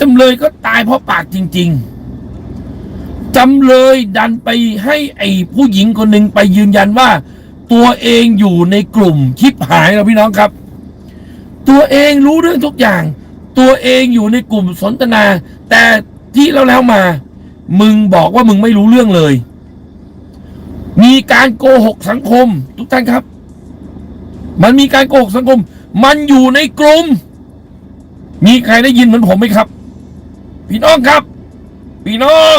จำเลยก็ตายเพราะปากจริง ๆ จำเลยดันไปให้ไอ้ผู้หญิงคนหนึ่งไปยืนยันว่า ตัวเองอยู่ในกลุ่มชิบหายแล้วพี่น้องครับ ตัวเองรู้เรื่องทุกอย่าง ตัวเองอยู่ในกลุ่มสนทนา แต่ที่แล้วแล้วมา มึงบอกว่ามึงไม่รู้เรื่องเลย มีการโกหกสังคมทุกท่านครับ มันมีการโกหกสังคม มันอยู่ในกลุ่มมีใครได้ยินเหมือนผมไหมครับ พี่น้องครับ พี่น้อง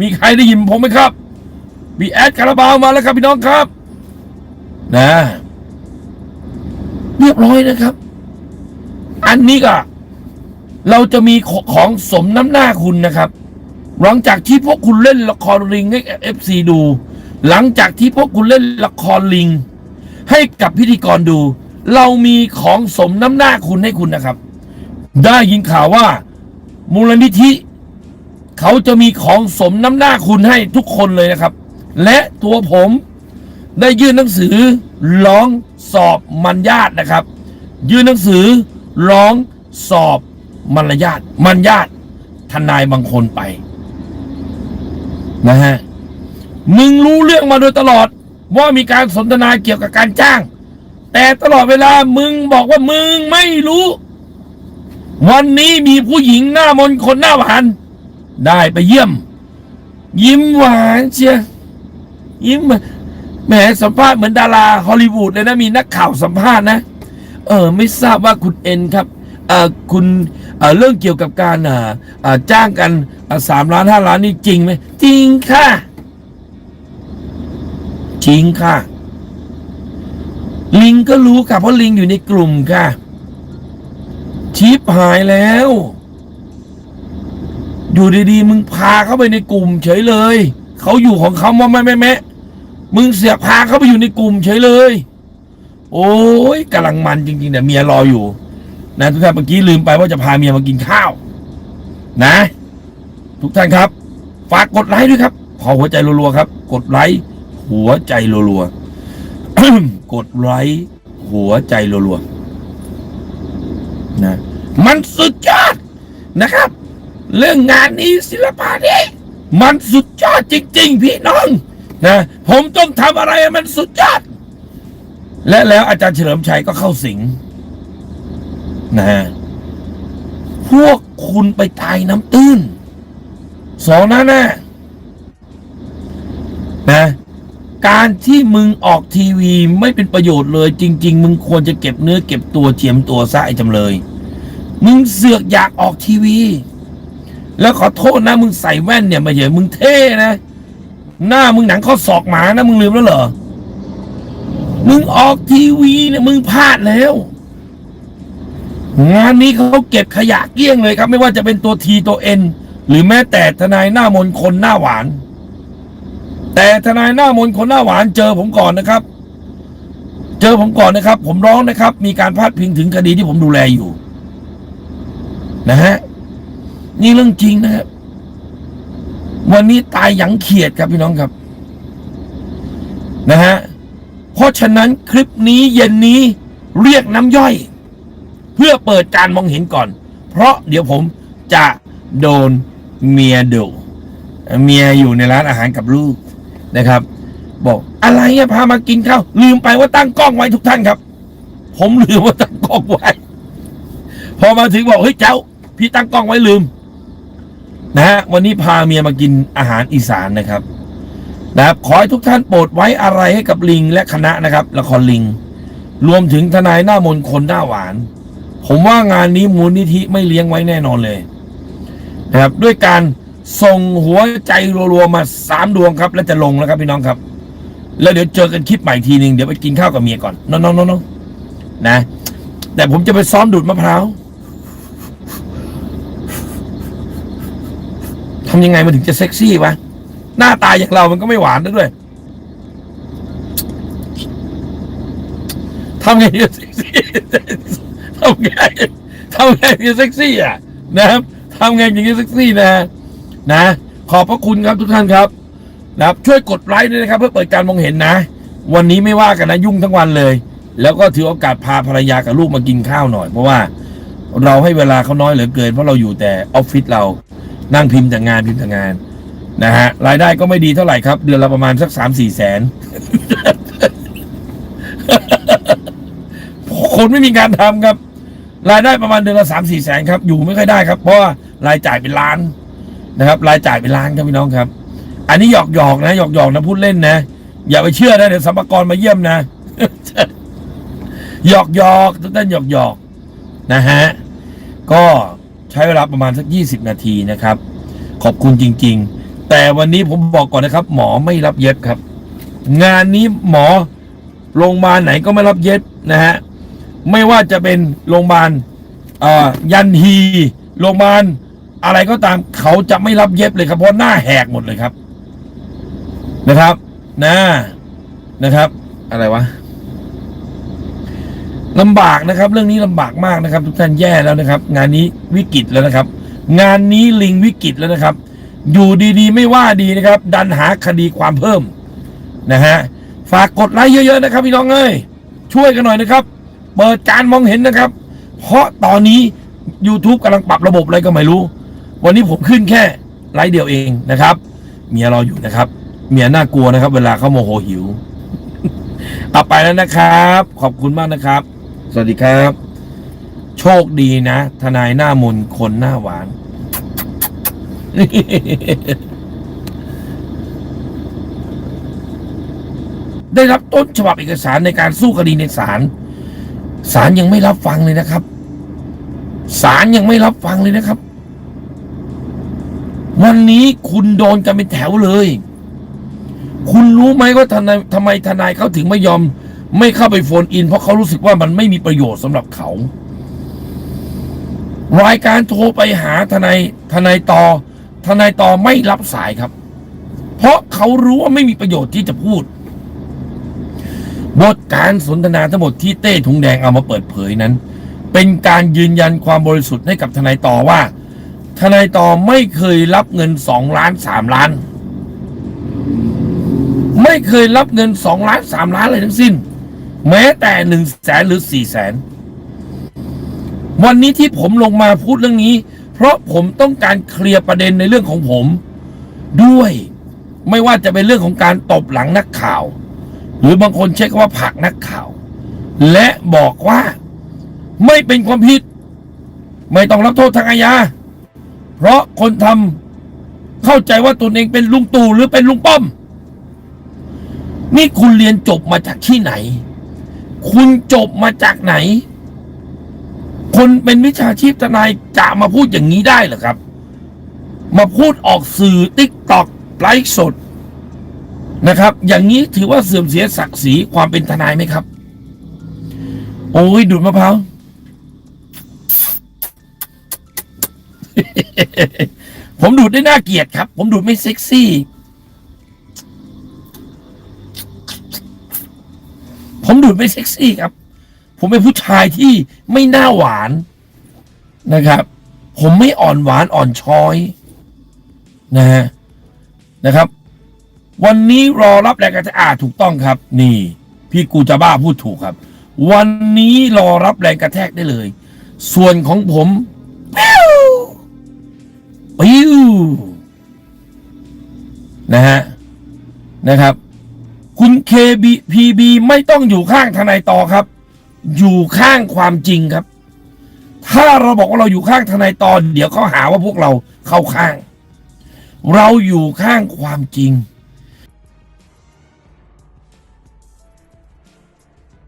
มีใครได้ยินผมไหมครับบีแอดคาราบาวมาแล้วครับพี่น้องครับ นะ เรียบร้อยนะครับ อันนี้ก็เราจะมีขของสมน้ำหน้าคุณนะครับ หลังจากที่พวกคุณเล่นละครลิงให้เอฟซีดู หลังจากที่พวกคุณเล่นละครลิง ให้กับพิธีกรดู เรามีของสมน้ำหน้าคุณให้คุณนะครับ ได้ยินข่าวว่า มูลนิธิ เขาจะมีของสมน้ำหน้าคุณให้ทุกคนเลยนะครับ และตัวผมได้ยื่นหนังสือร้องสอบมัญญาตนะครับ ยื่นหนังสือร้องสอบมารยาทมัญญาตทนายบางคนไปนะฮะมึงรู้เรื่องมาโดยตลอด ว่ามีการสนทนาเกี่ยวกับการจ้าง แต่ตลอดเวลามึงบอกว่ามึงไม่รู้ วันนี้มีผู้หญิงหน้ามนคนหน้าหวาน ได้ไปเยี่ยม ยิ้มหวานเชียยิ้มแหมสัมภาษณ์เหมือนดาราฮอลลีวูดเลยนะมีนักข่าวสัมภาษณ์นะเออไม่ทราบว่าคุณเอ็นครับเออคุณเออเรื่องเกี่ยวกับการเอ่อจ้างกันสามล้านห้าล้านนี่จริงไหมจริงค่ะ จริงค่ะ ลิงก็รู้ค่ะเพราะลิงอยู่ในกลุ่มค่ะ ชิปหายแล้ว อยู่ดีๆ มึงพาเข้าไปในกลุ่ม เฉยเลย เขาอยู่ของเขาว่าแม่แม่แม่มึงเสียพาเข้าไปอยู่ในกลุ่มเฉยเลย โอ้ยกำลังมันจริงๆเนี่ยเมียรออยู่ นะทุกท่านเมื่อกี้ลืมไปว่าจะพาเมียมากินข้าว นะ ทุกท่านครับ ฝากกดไลค์ด้วยครับพอหัวใจรัวๆครับ กดไลค์หัวใจรัวๆกดไลค์หัวใจรัวๆ นะมันสุดยอดนะครับ เรื่องงานนี้ศิลปะนี้มันสุดยอดจริง ๆ พี่น้องนะผมต้องทำอะไรมันสุดยอด และแล้วอาจารย์เฉลิมชัยก็เข้าสิงนะฮะพวกคุณไปตายน้ำตื้นสองนั่นนะนะ การที่มึงออกทีวีไม่เป็นประโยชน์เลย จริง ๆ มึงควรจะเก็บเนื้อเก็บตัวเจียมตัวซะไอ้จำเลย มึงเสือกอยากออกทีวี แล้วขอโทษนะ มึงใส่แว่นเนี่ยมาเหยอะมึงเท่นะ หน้ามึงหนังข้อศอกหมานะ มึงลืมแล้วเหรอ มึงออกทีวีเนี่ยมึงพลาดแล้วงานนี้เขาเก็บขยะเกลี้ยงเลยครับ ไม่ว่าจะเป็นตัวทีตัวเอ็นหรือแม้แต่ทนายหน้ามนคนหน้าหวาน แต่ทนายหน้ามนคนหน้าหวานเจอผมก่อนนะครับ เจอผมก่อนนะครับ ผมร้องนะครับ มีการพาดพิงถึงคดีที่ผมดูแลอยู่ นะฮะนี่เรื่องจริงนะครับวันนี้ตายหยังเขียดครับพี่น้องครับ นะฮะเพราะฉะนั้นคลิปนี้เย็นนี้เรียกน้ำย่อย เพื่อเปิดการมองเห็นก่อน เพราะเดี๋ยวผมจะโดนเมียดุเมียอยู่ในร้านอาหารกับลูก นะครับ บอกอะไรอะพามากินข้าวลืมไปว่าตั้งกล้องไว้ทุกท่านครับ ผมลืมว่าตั้งกล้องไว้ พอมาถึงบอกเฮ้ยเจ้า พี่ตั้งกล้องไว้ลืม นะฮะวันนี้พาเมียมากินอาหารอีสานนะครับนะครับขอให้ทุกท่านโปรดไว้อะไรให้กับลิงและคณะนะครับละครลิง รวมถึงทนายหน้ามนต์คนหน้าหวาน ผมว่างานนี้มูลนิธิไม่เลี้ยงไว้แน่นอนเลยนะครับด้วยการ ส่งหัวใจรัวๆมาสามดวงครับ แล้วจะลงแล้วครับพี่น้องครับ แล้วเดี๋ยวเจอกันคลิปใหม่ทีหนึ่งเดี๋ยวไปกินข้าวกับเมียก่อนน้องๆๆๆนะ แต่ผมจะไปซ้อมดูดมะพร้าวทำยังไงมันถึงจะเซ็กซี่วะหน้าตาอย่างเรามันก็ไม่หวานนะด้วยทำไงจะเซ็กซี่ทำไงทำไงจะเซ็กซี่อะนะครับทำไงอย่างนี้เซ็กซี่นะ นะ ขอบพระคุณครับทุกท่านครับนะครับช่วยกดไลค์ด้วยนะครับ เพื่อเปิดการมองเห็นนะ วันนี้ไม่ว่ากันนะยุ่งทั้งวันเลย แล้วก็ถือโอกาสพาภรรยากับลูกมากินข้าวหน่อย เพราะว่าเราให้เวลาเขาน้อยเหลือเกินเพราะเราอยู่แต่ออฟฟิศเรานั่งพิมพ์แต่งานพิมพ์แต่งานนะฮะรายได้ก็ไม่ดีเท่าไหร่ครับ เดือนละประมาณสักสามสี่แสนคนไม่มีงานทำครับ รายได้ประมาณเดือนละสามสี่แสนครับ อยู่ไม่ค่อยได้ครับ เพราะว่ารายจ่ายเป็นล้าน นะครับ รายจ่ายเป็นล้านครับพี่น้องครับ อันนี้หยอกหยอกนะหยอกหยอกนะพูดเล่นนะ อย่าไปเชื่อนะเดี๋ยวสัมภากรมาเยี่ยมนะหยอกหยอกทุกท่านหยอกหยอกนะฮะก็ใช้เวลาประมาณสักยี่สิบนาทีนะครับ ขอบคุณจริง ๆ แต่วันนี้ผมบอกก่อนนะครับ หมอไม่รับเย็บครับ งานนี้หมอโรงพยาบาลไหนก็ไม่รับเย็บนะฮะไม่ว่าจะเป็นโรงพยาบาลยันฮีโรงพยาบาล อะไรก็ตามเขาจะไม่รับเย็บเลยครับ เพราะหน้าแหกหมดเลยครับ นะครับนะนะครับ อะไรวะลำบากนะครับ เรื่องนี้ลำบากมากนะครับ ทุกท่านแย่แล้วนะครับ งานนี้วิกฤตแล้วนะครับ งานนี้ลิงวิกฤตแล้วนะครับ อยู่ดีๆ ไม่ว่าดีนะครับ ดันหาคดีความเพิ่มนะฮะฝากกดไลค์เยอะๆนะครับ พี่น้องเอ้ยช่วยกันหน่อยนะครับ เปิดการมองเห็นนะครับ เพราะตอนนี้ YouTube กำลังปรับระบบอะไรก็ไม่รู้ วันนี้ผมขึ้นแค่ไลค์เดียวเองนะครับ เมียรออยู่นะครับ เมียน่ากลัวนะครับ เวลาเขาโมโหหิวเอาไปแล้วนะครับ ขอบคุณมากนะครับ สวัสดีครับ โชคดีนะ ทนายหน้ามนคนหน้าหวาน ได้รับต้นฉบับเอกสารในการสู้คดีในศาล ศาลยังไม่รับฟังเลยนะครับ ศาลยังไม่รับฟังเลยนะครับ วันนี้คุณโดนกันเป็นแถวเลย คุณรู้ไหมว่าทนายทำไมทนายเขาถึงไม่ยอม ไม่เข้าไปโฟนอิน เพราะเขารู้สึกว่ามันไม่มีประโยชน์สำหรับเขา รายการโทรไปหาทนายทนายต่อทนายต่อไม่รับสายครับ เพราะเขารู้ว่าไม่มีประโยชน์ที่จะพูด บทการสนทนาทั้งหมดที่เต้ถุงแดงเอามาเปิดเผยนั้น เป็นการยืนยันความบริสุทธิ์ให้กับทนายต่อว่า ทนายต่อไม่เคยรับเงินสองล้านสามล้าน ไม่เคยรับเงินสองล้านสามล้านเลยทั้งสิ้น แม้แต่หนึ่งแสนหรือสี่แสนวันนี้ที่ผมลงมาพูดเรื่องนี้ เพราะผมต้องการเคลียร์ประเด็นในเรื่องของผม ด้วยไม่ว่าจะเป็นเรื่องของการตบหลังนักข่าว หรือบางคนใช้คำว่าผักนักข่าว และบอกว่าไม่เป็นความผิด ไม่ต้องรับโทษทางอาญา เพราะคนทำเข้าใจว่าตนเองเป็นลุงตู่หรือเป็นลุงป้อม นี่คุณเรียนจบมาจากที่ไหน คุณจบมาจากไหน คนเป็นวิชาชีพทนายจะมาพูดอย่างนี้ได้เหรอครับ มาพูดออกสื่อติ๊กตอกไลฟ์สดนะครับ อย่างนี้ถือว่าเสื่อมเสียศักดิ์ศรีความเป็นทนายไหมครับ โอ้ยดูดมะพร้าว ผมดูดได้น่าเกลียดครับ ผมดูดไม่เซ็กซี่ ผมดูดไม่เซ็กซี่ครับ ผมเป็นผู้ชายที่ไม่น่าหวานนะครับ ผมไม่อ่อนหวานอ่อนช้อยนะฮะนะครับ วันนี้รอรับแรงกระแทกอ่าถูกต้องครับ นี่ พี่กูจะบ้าพูดถูกครับ วันนี้รอรับแรงกระแทกได้เลย ส่วนของผม ปิ้วนะฮะนะครับ คุณเคบีพีบีไม่ต้องอยู่ข้างทนายต่อครับ อยู่ข้างความจริงครับ ถ้าเราบอกว่าเราอยู่ข้างทนายตอเดี๋ยวเขาหาว่าพวกเราเข้าข้าง เราอยู่ข้างความจริง